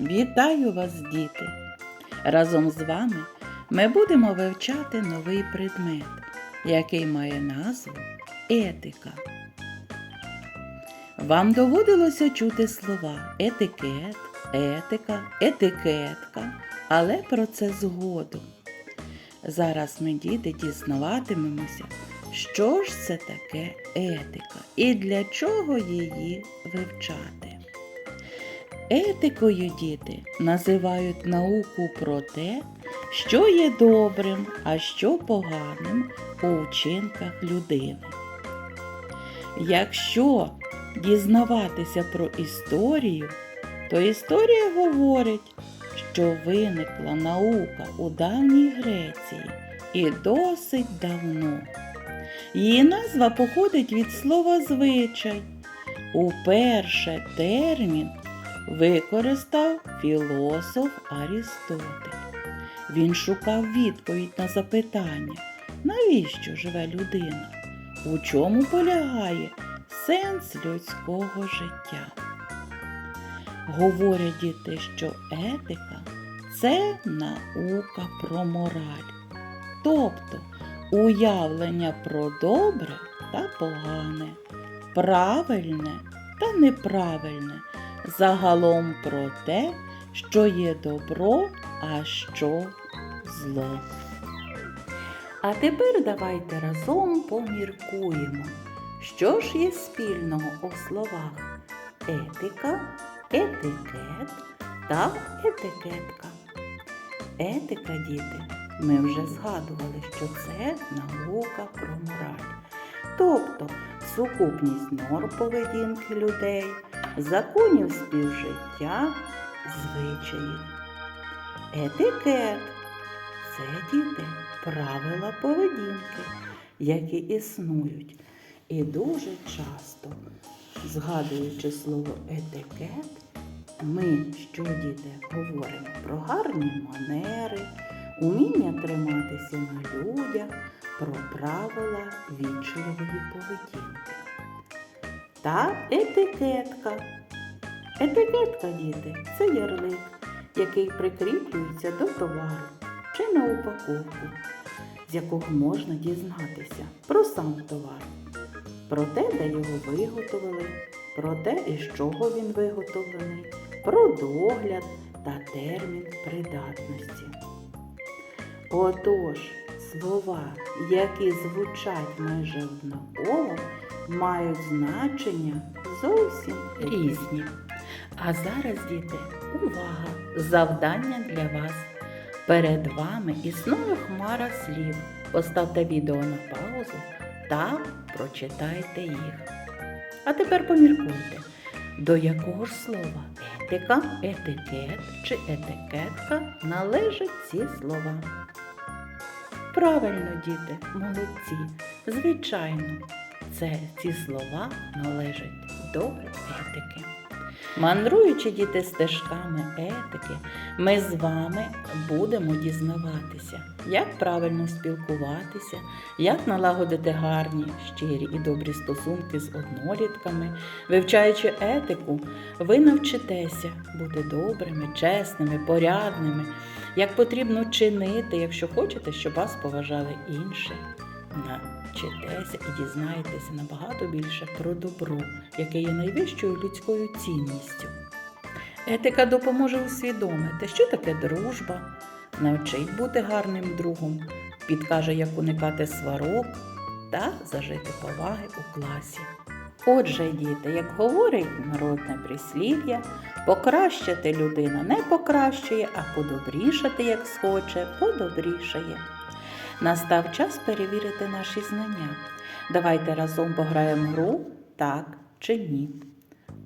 Вітаю вас, діти! Разом з вами ми будемо вивчати новий предмет, який має назву етика. Вам доводилося чути слова етикет, етика, етикетка, але про це згодом. Зараз ми, діти, дізнаватимемося, що ж це таке етика і для чого її вивчати. Етикою діти називають науку про те, що є добрим, а що поганим у вчинках людини. Якщо дізнаватися про історію, то історія говорить, що виникла наука у давній Греції і досить давно. Її назва походить від слова звичай. Уперше термін використав філософ Арістотель. Він шукав відповідь на запитання, навіщо живе людина, у чому полягає сенс людського життя. Говорять діти, що етика це наука про мораль, тобто уявлення про добре та погане, правильне та неправильне, загалом про те, що є добро, а що зло. А тепер давайте разом поміркуємо, що ж є спільного у словах етика, етикет та етикетка. Етика, діти, ми вже згадували, що це наука про мораль, тобто сукупність норм поведінки людей, законів співжиття, звичаїв. Етикет це діти правила поведінки, які існують. І дуже часто, згадуючи слово етикет, ми, що діти, говоримо про гарні манери, уміння триматися на людях, про правила вічливої поведінки. Та етикетка. Етикетка, діти, це ярлик, який прикріплюється до товару чи на упаковку, з якого можна дізнатися про сам товар, про те, де його виготовили, про те, із чого він виготовлений, про догляд та термін придатності. Отож, слова, які звучать майже однаково, мають значення зовсім різні. А зараз, діти, увага! Завдання для вас. Перед вами існує хмара слів. Поставте відео на паузу та прочитайте їх. А тепер поміркуйте, до якого ж слова етика, етикет чи етикетка належать ці слова. Правильно, діти, молодці. Звичайно, це ці слова належать до етики. Мандруючи діти стежками етики, ми з вами будемо дізнаватися, як правильно спілкуватися, як налагодити гарні, щирі і добрі стосунки з однолітками. Вивчаючи етику, ви навчитеся бути добрими, чесними, порядними, як потрібно чинити, якщо хочете, щоб вас поважали інші. Навчитеся і дізнаєтеся набагато більше про добро, яке є найвищою людською цінністю. Етика допоможе усвідомити, що таке дружба, навчить бути гарним другом, підкаже, як уникати сварок та зажити поваги у класі. Отже, діти, як говорить народне прислів'я, покращити людина не покращує, а подобрішати, як схоче, подобрішає. Настав час перевірити наші знання. Давайте разом пограємо гру так чи ні.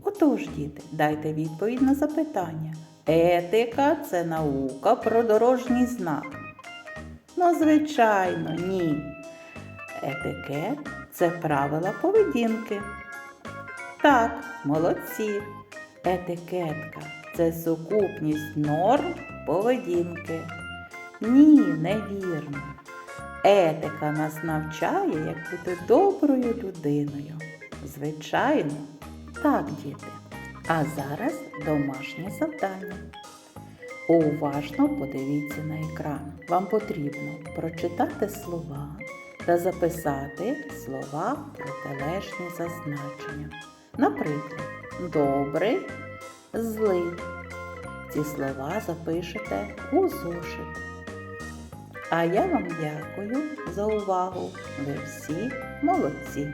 Отож, діти, дайте відповідь на запитання. Етика це наука про дорожній знак. Ну, звичайно, ні. Етикет це правила поведінки. Так, молодці. Етикетка це сукупність норм поведінки. Ні, невірно. Етика нас навчає, як бути доброю людиною. Звичайно, так, діти. А зараз домашнє завдання. Уважно подивіться на екран. Вам потрібно прочитати слова та записати слова протилежні за значенням. Наприклад, добрий, злий. Ці слова запишете у зошит. А я вам дякую за увагу. Ви всі молодці!